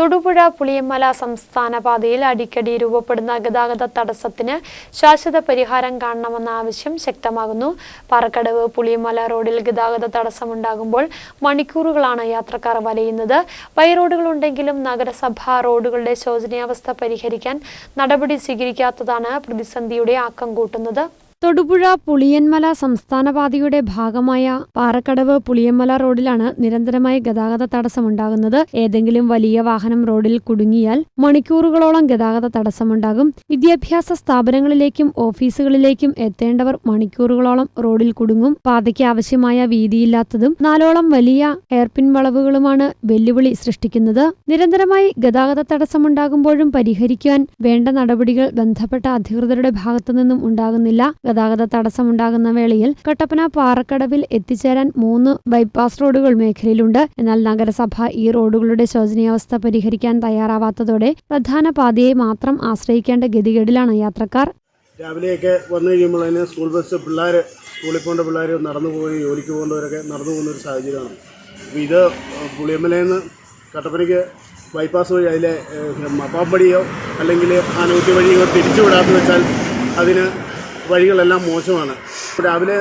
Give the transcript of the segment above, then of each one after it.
തൊടുപുഴ പുളിയമ്മല സംസ്ഥാന പാതയിൽ അടിക്കടി രൂപപ്പെടുന്ന ഗതാഗത തടസ്സത്തിന് ശാശ്വത പരിഹാരം കാണണമെന്ന ആവശ്യം ശക്തമാകുന്നു. പാറക്കടവ് പുളിയമ്മല റോഡിൽ ഗതാഗത തടസ്സമുണ്ടാകുമ്പോൾ മണിക്കൂറുകളാണ് യാത്രക്കാർ വലയുന്നത്. നഗരസഭാ നഗരസഭ റോഡുകളുടെ ശോചനീയാവസ്ഥ പരിഹരിക്കാൻ നടപടി സ്വീകരിക്കാത്തതാണ് പ്രതിസന്ധിയുടെ ആക്കം കൂട്ടുന്നത്. തൊടുപുഴ പുളിയന്മല സംസ്ഥാന പാതയുടെ ഭാഗമായ പാറക്കടവ് പുളിയന്മല റോഡിലാണ് നിരന്തരമായി ഗതാഗത തടസ്സമുണ്ടാകുന്നത്. ഏതെങ്കിലും വലിയ വാഹനം റോഡിൽ കുടുങ്ങിയാൽ മണിക്കൂറുകളോളം ഗതാഗത തടസ്സമുണ്ടാകും. വിദ്യാഭ്യാസ സ്ഥാപനങ്ങളിലേക്കും ഓഫീസുകളിലേക്കും എത്തേണ്ടവർ മണിക്കൂറുകളോളം റോഡിൽ കുടുങ്ങും. പാതയ്ക്ക് ആവശ്യമായ വീതിയില്ലാത്തതും നാലോളം വലിയ എയർപിൻ വളവുകളുമാണ് വെല്ലുവിളി സൃഷ്ടിക്കുന്നത്. നിരന്തരമായി ഗതാഗത തടസ്സമുണ്ടാകുമ്പോഴും പരിഹരിക്കാൻ വേണ്ട നടപടികൾ ബന്ധപ്പെട്ട അധികൃതരുടെ ഭാഗത്തു നിന്നും ഉണ്ടാകുന്നില്ല. ഗതാഗത തടസ്സമുണ്ടാകുന്ന വേളയിൽ കട്ടപ്പന പാറക്കടവിൽ എത്തിച്ചേരാൻ മൂന്ന് ബൈപ്പാസ് റോഡുകൾ മേഖലയിലുണ്ട്. എന്നാൽ നഗരസഭ ഈ റോഡുകളുടെ ശോചനീയാവസ്ഥ പരിഹരിക്കാൻ തയ്യാറാവാത്തതോടെ പ്രധാന പാതയെ മാത്രം ആശ്രയിക്കേണ്ട ഗതികേടിലാണ് യാത്രക്കാർ. രാവിലെയൊക്കെ വന്നു കഴിയുമ്പോൾ തന്നെ സ്കൂൾ ബസ് പിള്ളേർ സ്കൂളിൽ പോകേണ്ട പിള്ളേർ നടന്നു പോയി ജോലിക്ക് പോകേണ്ടവരൊക്കെ നടന്നു പോകുന്ന ഒരു സാഹചര്യമാണ്. അപ്പോൾ ഇത് പുളിയമ്മലയിൽ നിന്ന് കട്ടപ്പനയ്ക്ക് ബൈപ്പാസ് വഴി അതിലെ മപ്പാമ്പടിയോ അല്ലെങ്കിൽ ആനൂറ്റി വഴിയോ തിരിച്ചു വെച്ചാൽ അതിന് വഴികളെല്ലാം മോശമാണ്. രാവിലെ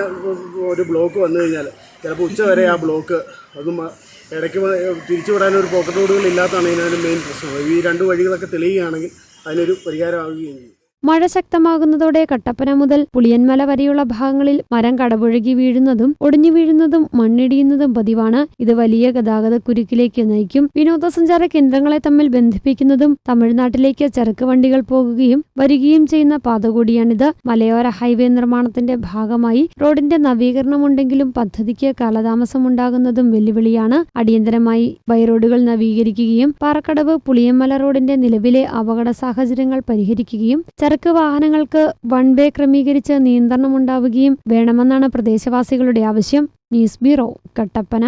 ഒരു ബ്ലോക്ക് വന്നു കഴിഞ്ഞാൽ ചിലപ്പോൾ ഉച്ച വരെ ആ ബ്ലോക്ക് അതും ഇടയ്ക്ക് തിരിച്ചു വിടാൻ പോക്കറ്റ് റോഡുകൾ ഇല്ലാത്തതാണ് ഇതിനൊരു മെയിൻ പ്രശ്നം. ഈ രണ്ട് വഴികളൊക്കെ തെളിയുകയാണെങ്കിൽ അതിനൊരു പരിഹാരമാവുകയും ചെയ്യും. മഴ ശക്തമാകുന്നതോടെ കട്ടപ്പന മുതൽ പുളിയന്മല വരെയുള്ള ഭാഗങ്ങളിൽ മരം കടപുഴകി വീഴുന്നതും ഒടിഞ്ഞു വീഴുന്നതും മണ്ണിടിയുന്നതും പതിവാണ്. ഇത് വലിയ ഗതാഗത കുരുക്കിലേക്ക് നയിക്കും. വിനോദസഞ്ചാര കേന്ദ്രങ്ങളെ തമ്മിൽ ബന്ധിപ്പിക്കുന്നതും തമിഴ്നാട്ടിലേക്ക് ചരക്ക് വണ്ടികൾ പോകുകയും വരികയും ചെയ്യുന്ന പാത കൂടിയാണിത് മലയോര ഹൈവേ നിർമ്മാണത്തിന്റെ ഭാഗമായി റോഡിന്റെ നവീകരണമുണ്ടെങ്കിലും പദ്ധതിക്ക് കാലതാമസമുണ്ടാകുന്നതും വെല്ലുവിളിയാണ്. അടിയന്തരമായി ബൈറോഡുകൾ നവീകരിക്കുകയും പാറക്കടവ് പുളിയമ്മല റോഡിന്റെ നിലവിലെ അപകട സാഹചര്യങ്ങൾ പരിഹരിക്കുകയും ചരക്ക് വാഹനങ്ങൾക്ക് വൺ വേ ക്രമീകരിച്ച് നിയന്ത്രണമുണ്ടാവുകയും വേണമെന്നാണ് പ്രദേശവാസികളുടെ ആവശ്യം. News bureau Kattappana.